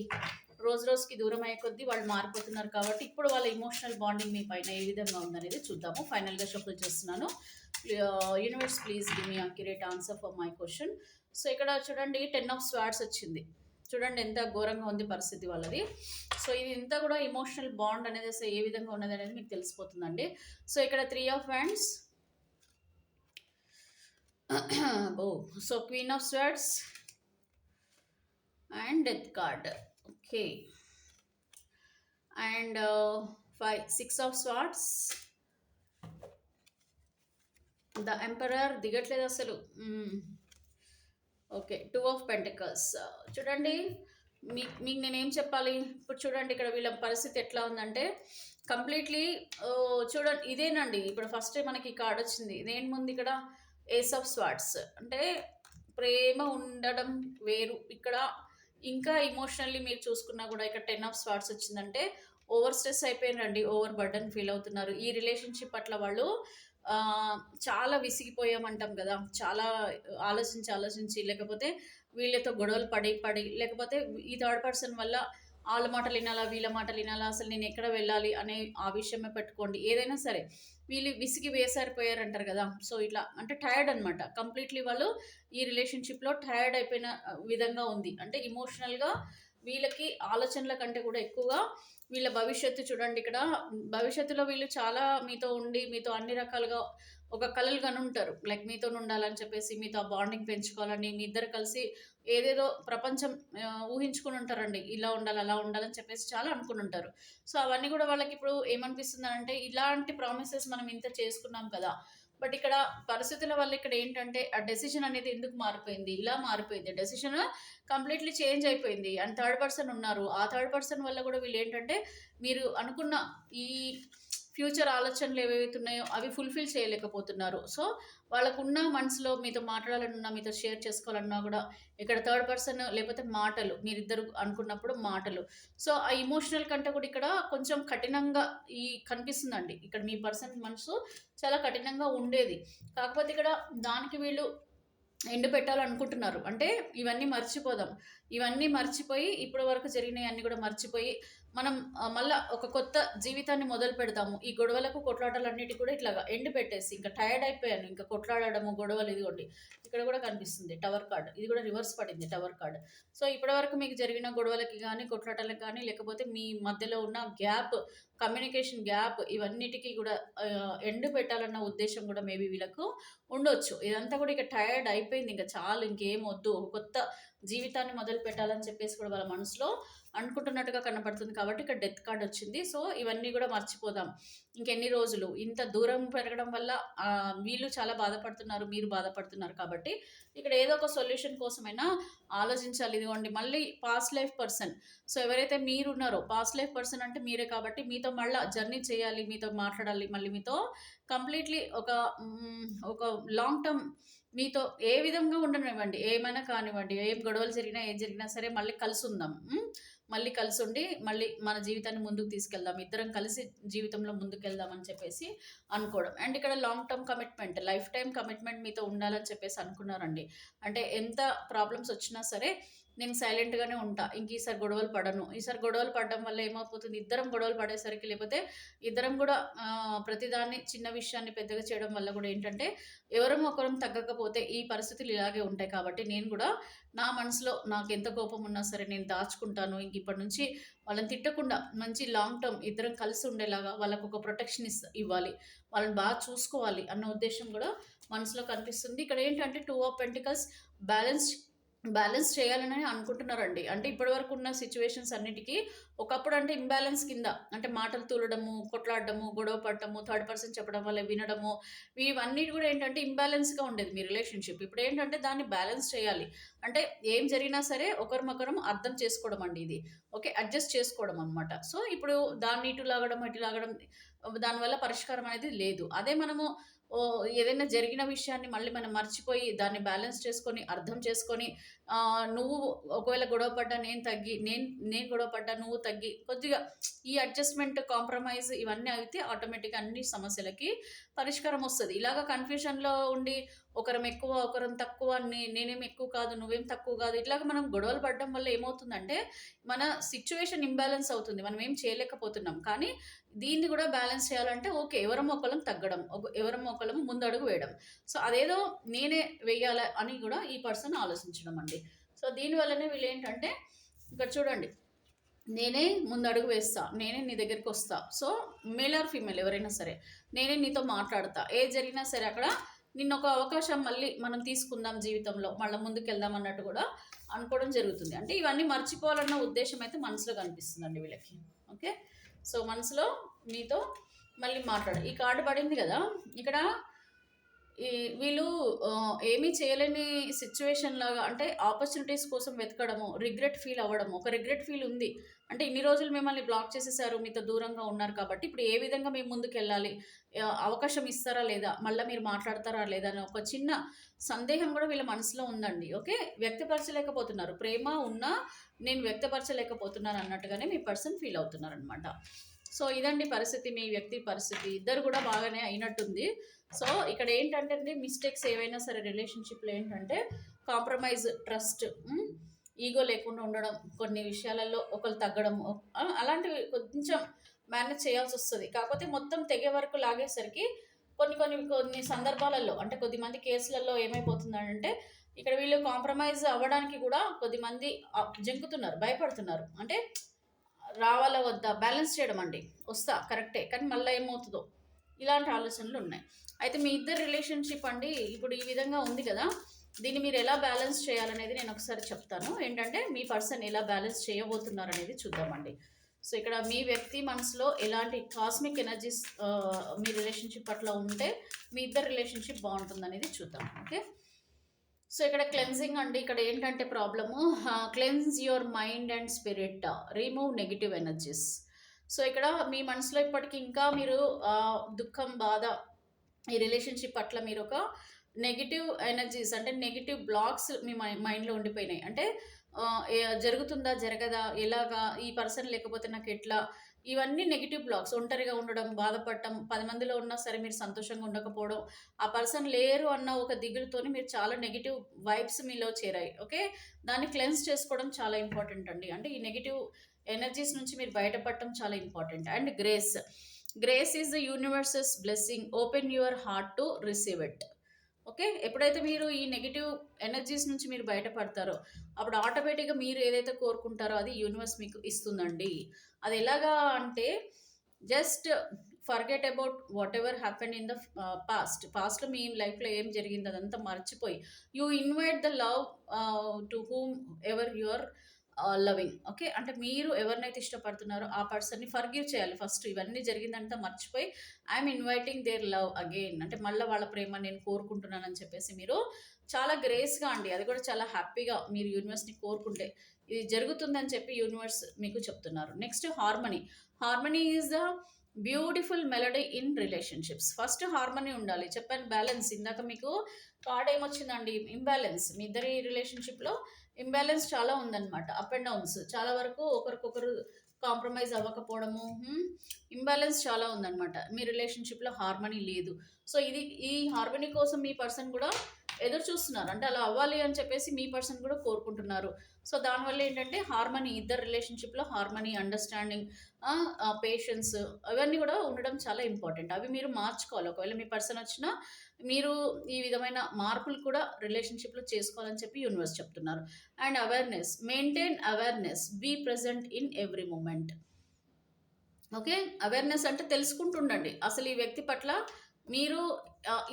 రోజు రోజుకి దూరం అయ్యే కొద్దీ వాళ్ళు మారిపోతున్నారు కాబట్టి ఇప్పుడు వాళ్ళ ఇమోషనల్ బాండింగ్ మీ పైన ఏ విధంగా ఉందనేది చూద్దాము. ఫైనల్గా షఫుల్ చేస్తున్నాను. Universe please give me accurate answer for my question so ఇక్కడ చూడండి టెన్ ఆఫ్ స్వాడ్స్ వచ్చింది. చూడండి ఎంత ఘోరంగా ఉంది పరిస్థితి వాళ్ళది. సో ఇది ఇంత కూడా ఇమోషనల్ బాండ్ అనేది అసలు ఏ విధంగా ఉన్నది అనేది మీకు తెలిసిపోతుందండి. సో ఇక్కడ three of wands oh so queen of swords and death card okay. And five six of swords the emperor దిగట్లేదు అసలు. Hmm. Okay two of pentacles. చూడండి మీ మీకు నేనేం చెప్పాలి? ఇప్పుడు చూడండి ఇక్కడ వీళ్ళ పరిస్థితి ఎట్లా ఉందంటే కంప్లీట్లీ చూడండి ఇదేనండి ఇప్పుడు ఫస్ట్ మనకి కార్డ్ వచ్చింది. ఇదేం ముందు ఇక్కడ? ఏస్ ఆఫ్ స్వాట్స్ అంటే ప్రేమ ఉండడం వేరు. ఇక్కడ ఇంకా ఇమోషనల్లీ మీరు చూసుకున్నా కూడా ఇక్కడ టెన్ ఆఫ్ స్వాట్స్ వచ్చిందంటే ఓవర్ స్ట్రెస్ అయిపోయినండి ఓవర్ బర్డన్ ఫీల్ అవుతున్నారు. ఈ రిలేషన్షిప్ పట్ల వాళ్ళు చాలా విసిగిపోయామంటాం కదా. చాలా ఆలోచించి ఆలోచించి లేకపోతే వీళ్ళతో గొడవలు పడి పడి లేకపోతే ఈ థర్డ్ పర్సన్ వల్ల వాళ్ళ మాటలు వినాలా వీళ్ళ మాటలు వినాలా అసలు నేను ఎక్కడ వెళ్ళాలి అనే ఆ విషయమే పెట్టుకోండి. ఏదైనా సరే వీళ్ళు విసిగి వేసారిపోయారంటారు కదా. సో ఇట్లా అంటే టైర్డ్ అనమాట కంప్లీట్లీ వాళ్ళు ఈ రిలేషన్షిప్లో టైర్డ్ అయిపోయిన విధంగా ఉంది. అంటే ఇమోషనల్గా వీళ్ళకి ఆలోచనల కంటే కూడా ఎక్కువగా వీళ్ళ భవిష్యత్తు చూడండి ఇక్కడ. భవిష్యత్తులో వీళ్ళు చాలా మీతో ఉండి మీతో అన్ని రకాలుగా ఒక కలలు ఉంటారు లైక్ మీతో ఉండాలని చెప్పేసి మీతో బాండింగ్ పెంచుకోవాలని మీ ఇద్దరు కలిసి ఏదేదో ప్రపంచం ఊహించుకుని ఉంటారండి. ఇలా ఉండాలి అలా ఉండాలని చెప్పేసి చాలా అనుకుని ఉంటారు. సో అవన్నీ కూడా వాళ్ళకి ఇప్పుడు ఏమనిపిస్తుంది అంటే ఇలాంటి ప్రామిసెస్ మనం ఇంత చేసుకున్నాం కదా బట్ ఇక్కడ పరిస్థితుల వల్ల ఇక్కడ ఏంటంటే ఆ డెసిషన్ అనేది ఎందుకు మారిపోయింది? ఇలా మారిపోయింది. డెసిషన్ కంప్లీట్లీ చేంజ్ అయిపోయింది. అండ్ థర్డ్ పర్సన్ ఉన్నారు. ఆ థర్డ్ పర్సన్ వల్ల కూడా వీళ్ళు ఏంటంటే మీరు అనుకున్న ఈ ఫ్యూచర్ ఆలోచనలు ఏవైతే ఉన్నాయో అవి ఫుల్ఫిల్ చేయలేకపోతున్నారు. సో వాళ్ళకున్న మనసులో మీతో మాట్లాడాలన్నా మీతో షేర్ చేసుకోవాలన్నా కూడా ఇక్కడ థర్డ్ పర్సన్ లేకపోతే మాటలు మీరిద్దరు అనుకున్నప్పుడు మాటలు. సో ఆ ఇమోషనల్ కంటే కూడా ఇక్కడ కొంచెం కఠినంగా ఈ కనిపిస్తుందండి. ఇక్కడ మీ పర్సన్ మనసు చాలా కఠినంగా ఉండేది. కాకపోతే ఇక్కడ దానికి వీళ్ళు ఎండు పెట్టాలనుకుంటున్నారు. అంటే ఇవన్నీ మర్చిపోదాం. ఇవన్నీ మర్చిపోయి ఇప్పటి వరకు జరిగినవి అన్నీ కూడా మర్చిపోయి మనం మళ్ళీ మళ్ళా ఒక కొత్త జీవితాన్ని మొదలు పెడతాము. ఈ గొడవలకు కొట్లాటలన్నిటి కూడా ఇట్లా ఎండ్ పెట్టేసి ఇంకా టైర్డ్ అయిపోయాను ఇంకా కొట్లాడడము గొడవలు ఇదిగోండి ఇక్కడ కూడా కనిపిస్తుంది టవర్ కార్డ్ ఇది కూడా రివర్స్ పడింది టవర్ కార్డ్ సో ఇప్పటివరకు మీకు జరిగిన గొడవలకి కానీ కొట్లాటలకు కానీ లేకపోతే మీ మధ్యలో ఉన్న గ్యాప్ కమ్యూనికేషన్ గ్యాప్ ఇవన్నిటికీ కూడా ఎండ్ ఎండు పెట్టాలన్న ఉద్దేశం కూడా మేబీ వీళ్ళకు ఉండొచ్చు. ఇదంతా కూడా ఇక టైర్డ్ అయిపోయింది. ఇంకా చాలు ఇంకేం వద్దు. ఒక కొత్త జీవితాన్ని మొదలు పెట్టాలని చెప్పేసి కూడా వాళ్ళ మనసులో అనుకుంటున్నట్టుగా కనబడుతుంది కాబట్టి ఇక్కడ డెత్ కార్డ్ వచ్చింది. సో ఇవన్నీ కూడా మర్చిపోదాం. ఇంకెన్ని రోజులు? ఇంత దూరం పెరగడం వల్ల వీళ్ళు చాలా బాధపడుతున్నారు మీరు బాధపడుతున్నారు కాబట్టి ఇక్కడ ఏదో ఒక సొల్యూషన్ కోసమైనా ఆలోచించాలి. ఇదిగోండి మళ్ళీ పాస్ట్ లైఫ్ పర్సన్ సో ఎవరైతే మీరు ఉన్నారో పాస్ట్ లైఫ్ పర్సన్ అంటే మీరే కాబట్టి మీతో మళ్ళీ జర్నీ చేయాలి మీతో మాట్లాడాలి మళ్ళీ మీతో కంప్లీట్లీ ఒక ఒక లాంగ్ టర్మ్ మీతో ఏ విధంగా ఉండనివ్వండి ఏమైనా కానివ్వండి ఏం గొడవలు జరిగినా ఏం జరిగినా సరే మళ్ళీ కలిసి ఉందాం మళ్ళీ కలిసి ఉండి మళ్ళీ మన జీవితాన్ని ముందుకు తీసుకెళ్దాం. ఇద్దరం కలిసి జీవితంలో ముందుకెళ్దాం అని చెప్పేసి అనుకోవడం. అండ్ ఇక్కడ long term commitment life time commitment మీతో ఉండాలని చెప్పేసి అనుకున్నారండి. అంటే ఎంత ప్రాబ్లమ్స్ వచ్చినా సరే నేను సైలెంట్గానే ఉంటా. ఇంక ఈసారి గొడవలు పడను. ఈసారి గొడవలు పడడం వల్ల ఏమైపోతుంది ఇద్దరం గొడవలు పడేసరికి లేకపోతే ఇద్దరం కూడా ప్రతిదాన్ని చిన్న విషయాన్ని పెద్దగా చేయడం వల్ల కూడా ఏంటంటే ఎవరం ఒకరం తగ్గకపోతే ఈ పరిస్థితులు ఇలాగే ఉంటాయి కాబట్టి నేను కూడా నా మనసులో నాకు ఎంత కోపం ఉన్నా సరే నేను దాచుకుంటాను. ఇంక ఇప్పటి నుంచి వాళ్ళని తిట్టకుండా మంచి లాంగ్ టర్మ్ ఇద్దరం కలిసి ఉండేలాగా వాళ్ళకు ఒక ప్రొటెక్షన్ ఇస్ ఇవ్వాలి. వాళ్ళని బాగా చూసుకోవాలి అన్న ఉద్దేశం కూడా మనసులో కనిపిస్తుంది. ఇక్కడ ఏంటంటే two of pentacles balance balance చేయాలని అనుకుంటున్నారండి. అంటే ఇప్పటి వరకు ఉన్న సిచ్యువేషన్స్ అన్నిటికీ ఒకప్పుడు అంటే ఇంబ్యాలెన్స్ కింద అంటే మాటలు తూలడము కొట్లాడడము గొడవ పడటము థర్డ్ పర్సన్ చెప్పడం వల్ల వినడము ఇవన్నీ కూడా ఏంటంటే ఇంబ్యాలెన్స్గా ఉండేది మీ రిలేషన్షిప్. ఇప్పుడు ఏంటంటే దాన్ని బ్యాలెన్స్ చేయాలి. అంటే ఏం జరిగినా సరే ఒకరినొకరం అర్థం చేసుకోవడం అండి ఇది. ఓకే అడ్జస్ట్ చేసుకోవడం అనమాట సో ఇప్పుడు దాన్ని ఇటు లాగడం అటు లాగడం దానివల్ల పరిష్కారం అనేది లేదు. అదే మనము ఏదైనా జరిగిన విషయాన్ని మళ్ళీ మనం మర్చిపోయి దాన్ని బ్యాలెన్స్ చేసుకొని అర్థం చేసుకొని నువ్వు ఒకవేళ గొడవ పడ్డా నేను తగ్గి నేను నేను గొడవ పడ్డా నువ్వు తగ్గి కొద్దిగా ఈ అడ్జస్ట్మెంట్ కాంప్రమైజ్ ఇవన్నీ అయితే ఆటోమేటిక్గా అన్ని సమస్యలకి పరిష్కారం వస్తుంది. ఇలాగ కన్ఫ్యూషన్లో ఉండి ఒకరం ఎక్కువ ఒకరం తక్కువ నేనేం ఎక్కువ కాదు నువ్వేం తక్కువ కాదు ఇట్లాగ మనం గొడవలు పడడం వల్ల ఏమవుతుందంటే మన సిచ్యువేషన్ ఇంబ్యాలెన్స్ అవుతుంది మనం ఏం చేయలేకపోతున్నాం. కానీ దీన్ని కూడా బ్యాలెన్స్ చేయాలంటే ఓకే ఎవరం ఒకళ్ళం తగ్గడం ఎవరం ఒకళ్ళం ముందడుగు వేయడం. సో అదేదో నేనే వేయాలి అని కూడా ఈ పర్సన్ ఆలోచించడం అండి. సో దీనివల్లనే వీళ్ళు ఏంటంటే ఇక్కడ చూడండి నేనే ముందు అడుగు వేస్తా నేనే నీ దగ్గరికి వస్తా. సో మేల్ ఆర్ ఫీమేల్ ఎవరైనా సరే నేనే నీతో మాట్లాడతా. ఏ జరిగినా సరే అక్కడ నిన్న ఒక అవకాశం మళ్ళీ మనం తీసుకుందాం జీవితంలో మళ్ళీ ముందుకు వెళ్దాం అన్నట్టు కూడా అనుకోవడం జరుగుతుంది. అంటే ఇవన్నీ మర్చిపోవాలన్న ఉద్దేశం అయితే మనసులో కనిపిస్తుందండి వీళ్ళకి. ఓకే? సో మనసులో మీతో మళ్ళీ మాట్లాడ ఈ కార్డు పడింది కదా ఇక్కడ వీళ్ళు ఏమీ చేయలేని సిచ్యువేషన్ లాగా అంటే ఆపర్చునిటీస్ కోసం వెతకడము రిగ్రెట్ ఫీల్ అవ్వడము ఒక రిగ్రెట్ ఫీల్ ఉంది. అంటే ఇన్ని రోజులు మిమ్మల్ని బ్లాక్ చేసేసారు మీతో దూరంగా ఉన్నారు కాబట్టి ఇప్పుడు ఏ విధంగా మేము ముందుకు వెళ్ళాలి అవకాశం ఇస్తారా లేదా? మళ్ళీ మీరు మాట్లాడతారా లేదా? అని ఒక చిన్న సందేహం కూడా వీళ్ళ మనసులో ఉందండి ఓకే? వ్యక్తపరచలేకపోతున్నారు. ప్రేమ ఉన్నా నేను వ్యక్తపరచలేకపోతున్నాను అన్నట్టుగానే మీ పర్సన్ ఫీల్ అవుతున్నారు అనమాట సో ఇదండి పరిస్థితి మీ వ్యక్తి పరిస్థితి. ఇద్దరు కూడా బాగానే అయినట్టుంది. సో ఇక్కడ ఏంటంటే అండి మిస్టేక్స్ ఏవైనా సరే రిలేషన్షిప్లో ఏంటంటే కాంప్రమైజ్ ట్రస్ట్ ఈగో లేకుండా ఉండడం కొన్ని విషయాలలో ఒకరు తగ్గడం అలాంటివి కొంచెం మేనేజ్ చేయాల్సి వస్తుంది. కాకపోతే మొత్తం తెగే వరకు లాగేసరికి కొన్ని కొన్ని కొన్ని సందర్భాలలో అంటే కొద్దిమంది కేసులలో ఏమైపోతుందంటే ఇక్కడ వీళ్ళు కాంప్రమైజ్ అవ్వడానికి కూడా కొద్దిమంది జంకుతున్నారు భయపడుతున్నారు. అంటే రావాలా వద్దా? బ్యాలెన్స్ చేయడం అండి. వస్తా కరెక్టే కానీ మళ్ళీ ఏమవుతుందో? ఇలాంటి ఆలోచనలు ఉన్నాయి. అయితే మీ ఇద్దరు రిలేషన్షిప్ అండి ఇప్పుడు ఈ విధంగా ఉంది కదా దీన్ని మీరు ఎలా బ్యాలెన్స్ చేయాలనేది నేను ఒకసారి చెప్తాను. ఏంటంటే మీ పర్సన్ ఎలా బ్యాలెన్స్ చేయబోతున్నారు అనేది చూద్దామండి. సో ఇక్కడ మీ వ్యక్తి మనసులో ఎలాంటి కాస్మిక్ ఎనర్జీస్ మీ రిలేషన్షిప్ పట్ల ఉంటే మీ ఇద్దరు రిలేషన్షిప్ బాగుంటుంది అనేది చూద్దాం ఓకే? సో ఇక్కడ క్లెన్జింగ్ అండి ఇక్కడ ఏంటంటే problem cleanse your mind and spirit remove negative energies so ఇక్కడ మీ మనసులో ఇప్పటికి ఇంకా మీరు దుఃఖం బాధ ఈ రిలేషన్షిప్ పట్ల మీరు ఒక నెగిటివ్ ఎనర్జీస్ అంటే నెగిటివ్ బ్లాక్స్ మీ మై- మైండ్లో ఉండిపోయినాయి. అంటే జరుగుతుందా జరగదా ఎలాగా ఈ పర్సన్ లేకపోతే నాకు ఎట్లా ఇవన్నీ నెగిటివ్ బ్లాక్స్ ఒంటరిగా ఉండడం బాధపడటం పది మందిలో ఉన్నా సరే మీరు సంతోషంగా ఉండకపోవడం ఆ పర్సన్ లేరు అన్న ఒక దిగులుతోని మీరు చాలా నెగిటివ్ వైబ్స్ మీలో చేరాయి. ఓకే? దాన్ని క్లెన్స్ చేసుకోవడం చాలా ఇంపార్టెంట్ అండి. అంటే ఈ నెగిటివ్ ఎనర్జీస్ నుంచి మీరు బయటపడటం చాలా important and grace grace is the universe's blessing open your heart to receive it okay ఎప్పుడైతే మీరు ఈ నెగిటివ్ ఎనర్జీస్ నుంచి మీరు బయటపడతారో అప్పుడు ఆటోమేటిక్గా మీరు ఏదైతే కోరుకుంటారో అది యూనివర్స్ మీకు ఇస్తుందండి. అది ఎలాగా అంటే just forget about whatever happen in the past పాస్ట్లో మీ లైఫ్లో ఏం జరిగింది అదంతా మర్చిపోయి you invite the love to whomever your loving okay అంటే మీరు ఎవరినైతే ఇష్టపడుతున్నారో ఆ పర్సన్ని ఫర్గివ్ చేయాలి. ఫస్ట్ ఇవన్నీ జరిగిందంతా మర్చిపోయి I'm inviting their love again అంటే మళ్ళీ వాళ్ళ ప్రేమ నేను కోరుకుంటున్నానని చెప్పేసి మీరు చాలా గ్రేస్గా అండి. అది కూడా చాలా హ్యాపీగా మీరు యూనివర్స్ని కోరుకుంటే. ఇది జరుగుతుందని చెప్పి యూనివర్స్ మీకు చెప్తున్నారు. Next harmony harmony is the beautiful melody in relationships first harmony ఉండాలి. చెప్పాను బ్యాలెన్స్ ఇందాక మీకు కార్డ్ ఏమొచ్చిందండి? ఇంబ్యాలెన్స్ మీ ఇద్దరి రిలేషన్షిప్లో ఇంబ్యాలెన్స్ చాలా ఉందన్నమాట అప్ అండ్ డౌన్స్ చాలా వరకు ఒకరికొకరు కాంప్రమైజ్ అవ్వకపోవడము ఇంబ్యాలెన్స్ చాలా ఉందన్నమాట. మీ రిలేషన్షిప్లో హార్మనీ లేదు. సో ఇది ఈ హార్మనీ కోసం మీ పర్సన్ కూడా ఎదురు చూస్తున్నారు. అంటే అలా అవ్వాలి అని చెప్పేసి మీ పర్సన్ కూడా కోరుకుంటున్నారు. సో దానివల్ల ఏంటంటే హార్మనీ ఇద్దరు రిలేషన్షిప్లో హార్మనీ అండర్స్టాండింగ్ పేషెన్స్ అవన్నీ కూడా ఉండడం చాలా ఇంపార్టెంట్ అవి మీరు మార్చుకోవాలి. ఒకవేళ మీ పర్సన్ వచ్చినా మీరు ఈ విధమైన మార్పులు కూడా రిలేషన్షిప్లో చేసుకోవాలని చెప్పి యూనివర్స్ చెప్తున్నారు. And awareness maintain awareness be present in every moment okay awareness అంటే తెలుసుకుంటుండండి. అసలు ఈ వ్యక్తి పట్ల మీరు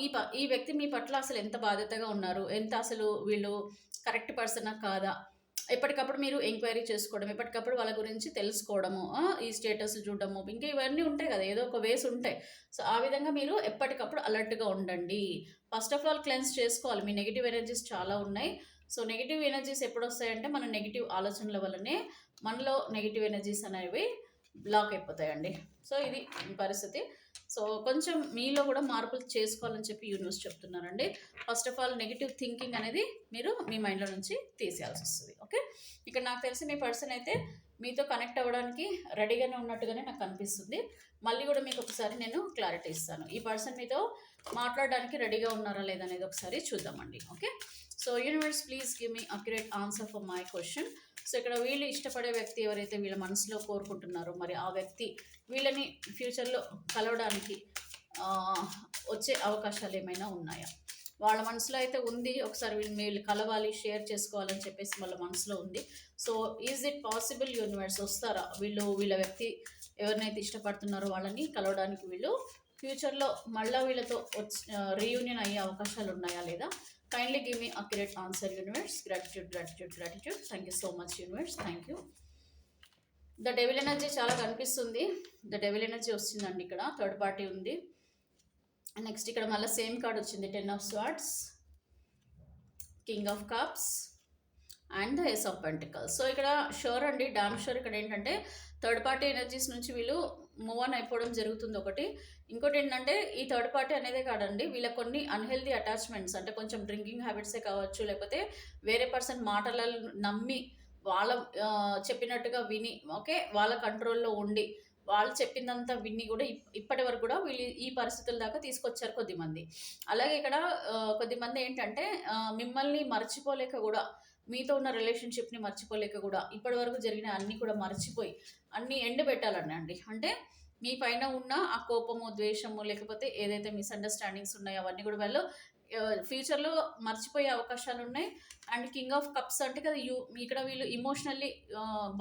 ఈ ప ఈ వ్యక్తి మీ పట్ల అసలు ఎంత బాధ్యతగా ఉన్నారు? ఎంత అసలు వీళ్ళు కరెక్ట్ పర్సనా కాదా? ఎప్పటికప్పుడు మీరు ఎంక్వైరీ చేసుకోవడం ఎప్పటికప్పుడు వాళ్ళ గురించి తెలుసుకోవడము ఈ స్టేటస్ చూడడము ఇంకా ఇవన్నీ ఉంటాయి కదా ఏదో ఒక వేస్ ఉంటాయి. సో ఆ విధంగా మీరు ఎప్పటికప్పుడు అలర్ట్గా ఉండండి. ఫస్ట్ ఆఫ్ ఆల్ క్లెన్స్ చేసుకోవాలి. మీ నెగిటివ్ ఎనర్జీస్ చాలా ఉన్నాయి. సో నెగిటివ్ ఎనర్జీస్ ఎప్పుడు వస్తాయంటే మన నెగిటివ్ ఆలోచనల వల్లనే మనలో నెగిటివ్ ఎనర్జీస్ అనేవి బ్లాక్ అయిపోతాయండి. సో ఇది పరిస్థితి. సో కొంచెం మీలో కూడా మార్పులు చేసుకోవాలని చెప్పి యూనివర్స్ చెప్తున్నారండి. First of all negative thinking అనేది మీరు మీ మైండ్లో నుంచి తీసేయాల్సి వస్తుంది. ఓకే ఇక్కడ నాకు తెలిసి మీ పర్సన్ అయితే మీతో కనెక్ట్ అవ్వడానికి రెడీగానే ఉన్నట్టుగానే నాకు అనిపిస్తుంది. మళ్ళీ కూడా మీకు ఒకసారి నేను క్లారిటీ ఇస్తాను. ఈ పర్సన్ మీతో మాట్లాడడానికి రెడీగా ఉన్నారా లేదనేది ఒకసారి చూద్దామండి okay? So universe please give me accurate answer for my question so ఇక్కడ వీళ్ళు ఇష్టపడే వ్యక్తి ఎవరైతే వీళ్ళ మనసులో కోరుకుంటున్నారో మరి ఆ వ్యక్తి వీళ్ళని ఫ్యూచర్లో కలవడానికి వచ్చే అవకాశాలు ఏమైనా ఉన్నాయా? వాళ్ళ మనసులో అయితే ఉంది ఒకసారి వీళ్ళు వీళ్ళు కలవాలి షేర్ చేసుకోవాలని చెప్పేసి వాళ్ళ మనసులో ఉంది. So is it possible universe వస్తారా? వీళ్ళు వీళ్ళ వ్యక్తి ఎవరినైతే ఇష్టపడుతున్నారో వాళ్ళని కలవడానికి వీళ్ళు ఫ్యూచర్లో మళ్ళీ వీళ్ళతో వచ్చి రీయూనియన్ అయ్యే అవకాశాలు ఉన్నాయా లేదా? Kindly give me accurate answer universe gratitude gratitude gratitude thank you so much universe thank you the devil energy చాలా కనిపిస్తుంది. ద డెవిల్ ఎనర్జీ వచ్చిందండి ఇక్కడ. థర్డ్ పార్టీ ఉంది. నెక్స్ట్ ఇక్కడ మళ్ళీ సేమ్ కార్డ్ వచ్చింది. Ten of swords king of cups and the ace of pentacles so ఇక్కడ షోర్ అండి డామ్ షోర్ ఇక్కడ ఏంటంటే థర్డ్ పార్టీ ఎనర్జీస్ నుంచి వీళ్ళు మూవ్ ఆన్ అయిపోవడం జరుగుతుంది ఒకటి. ఇంకోటి ఏంటంటే ఈ థర్డ్ పార్టీ అనేదే కాదండి వీళ్ళ కొన్ని అన్హెల్దీ అటాచ్మెంట్స్ అంటే కొంచెం డ్రింకింగ్ హ్యాబిట్సే కావచ్చు లేకపోతే వేరే పర్సన్ మాటలను నమ్మి వాళ్ళ చెప్పినట్టుగా విని ఓకే వాళ్ళ కంట్రోల్లో ఉండి వాళ్ళు చెప్పిందంతా విన్ని కూడా ఇప్పటి వరకు కూడా వీళ్ళు ఈ పరిస్థితుల దాకా తీసుకొచ్చారు కొద్దిమంది. అలాగే ఇక్కడ కొద్దిమంది ఏంటంటే మిమ్మల్ని మర్చిపోలేక కూడా మీతో ఉన్న రిలేషన్షిప్ని మర్చిపోలేక కూడా ఇప్పటి వరకు జరిగిన అన్నీ కూడా మర్చిపోయి అన్నీ ఎండ పెట్టాలండి అండి. అంటే మీ పైన ఉన్న ఆ కోపము ద్వేషము లేకపోతే ఏదైతే మిస్అండర్స్టాండింగ్స్ ఉన్నాయో అవన్నీ కూడా వాళ్ళు ఫ్యూచర్లో మర్చిపోయే అవకాశాలు ఉన్నాయి అండ్ కింగ్ ఆఫ్ కప్స్ అంటే కదా యూ ఇక్కడ వీళ్ళు ఇమోషనల్లీ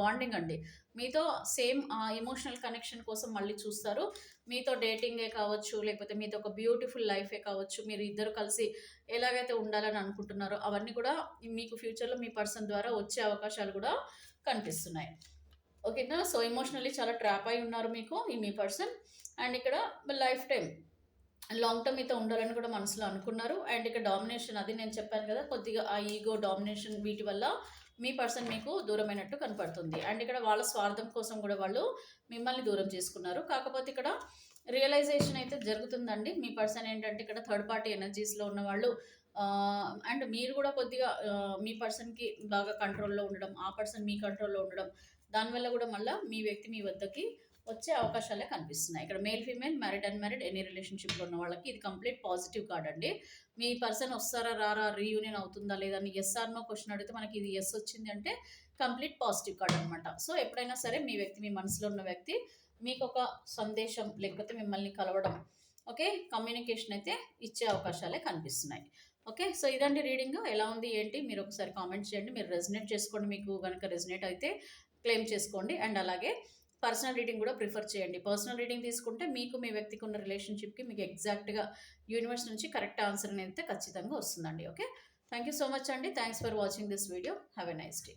బాండింగ్ అండి. మీతో సేమ్ ఎమోషనల్ కనెక్షన్ కోసం మళ్ళీ చూస్తారు. మీతో డేటింగే కావచ్చు లేకపోతే మీతో ఒక బ్యూటిఫుల్ లైఫే కావచ్చు మీరు ఇద్దరు కలిసి ఎలాగైతే ఉండాలని అనుకుంటున్నారో అవన్నీ కూడా మీకు ఫ్యూచర్లో మీ పర్సన్ ద్వారా వచ్చే అవకాశాలు కూడా కనిపిస్తున్నాయి. ఓకేనా సో ఎమోషనల్లీ చాలా ట్రాప్ అయి ఉన్నారు మీకు ఈ మీ పర్సన్ అండ్ ఇక్కడ లైఫ్ టైం లాంగ్ టర్మ్ మీతో ఉండాలని కూడా మనసులో అనుకున్నారు. అండ్ ఇక్కడ డామినేషన్ అది నేను చెప్పాను కదా కొద్దిగా ఆ ఈగో డామినేషన్ వీటి వల్ల మీ పర్సన్ మీకు దూరమైనట్టు కనపడుతుంది. అండ్ ఇక్కడ వాళ్ళ స్వార్థం కోసం కూడా వాళ్ళు మిమ్మల్ని దూరం చేసుకున్నారు. కాకపోతే ఇక్కడ రియలైజేషన్ అయితే జరుగుతుందండి. మీ పర్సన్ ఏంటంటే ఇక్కడ థర్డ్ పార్టీ ఎనర్జీస్లో ఉన్న వాళ్ళు అండ్ మీరు కూడా కొద్దిగా మీ పర్సన్కి బాగా కంట్రోల్లో ఉండడం ఆ పర్సన్ మీ కంట్రోల్లో ఉండడం దానివల్ల కూడా మళ్ళీ మీ వ్యక్తి మీ వద్దకి వచ్చే అవకాశాలే కనిపిస్తున్నాయి. ఇక్కడ male female married and married any రిలేషన్షిప్లో ఉన్న వాళ్ళకి ఇది కంప్లీట్ పాజిటివ్ కార్డ్ అండి. మీ పర్సన్ వస్తారా రారా రీయూనియన్ అవుతుందా లేదా అని ఎస్ ఆర్ నో క్వశ్చన్ అడిగితే మనకి ఇది ఎస్ వచ్చింది అంటే కంప్లీట్ పాజిటివ్ కార్డ్ అనమాట సో ఎప్పుడైనా సరే మీ వ్యక్తి మీ మనసులో ఉన్న వ్యక్తి మీకు ఒక సందేశం లేకపోతే మిమ్మల్ని కలవడం ఓకే కమ్యూనికేషన్ అయితే ఇచ్చే అవకాశాలే కనిపిస్తున్నాయి. ఓకే సో ఇదండి రీడింగ్. ఎలా ఉంది ఏంటి? మీరు ఒకసారి కామెంట్ చేయండి. మీరు రెజినేట్ చేసుకోండి. మీకు కనుక రెజినేట్ అయితే క్లెయిమ్ చేసుకోండి. అండ్ అలాగే పర్సనల్ రీడింగ్ కూడా ప్రిఫర్ చేయండి. పర్సనల్ రీడింగ్ తీసుకుంటే మీకు మీ వ్యక్తికి ఉన్న రిలేషన్షిప్కి మీకు ఎగ్జాక్ట్గా యూనివర్స్ నుంచి కరెక్ట్ ఆన్సర్ అనేది ఖచ్చితంగా వస్తుందండి. Okay? Thank you so much అండి. Thanks for watching this video. Have a nice day.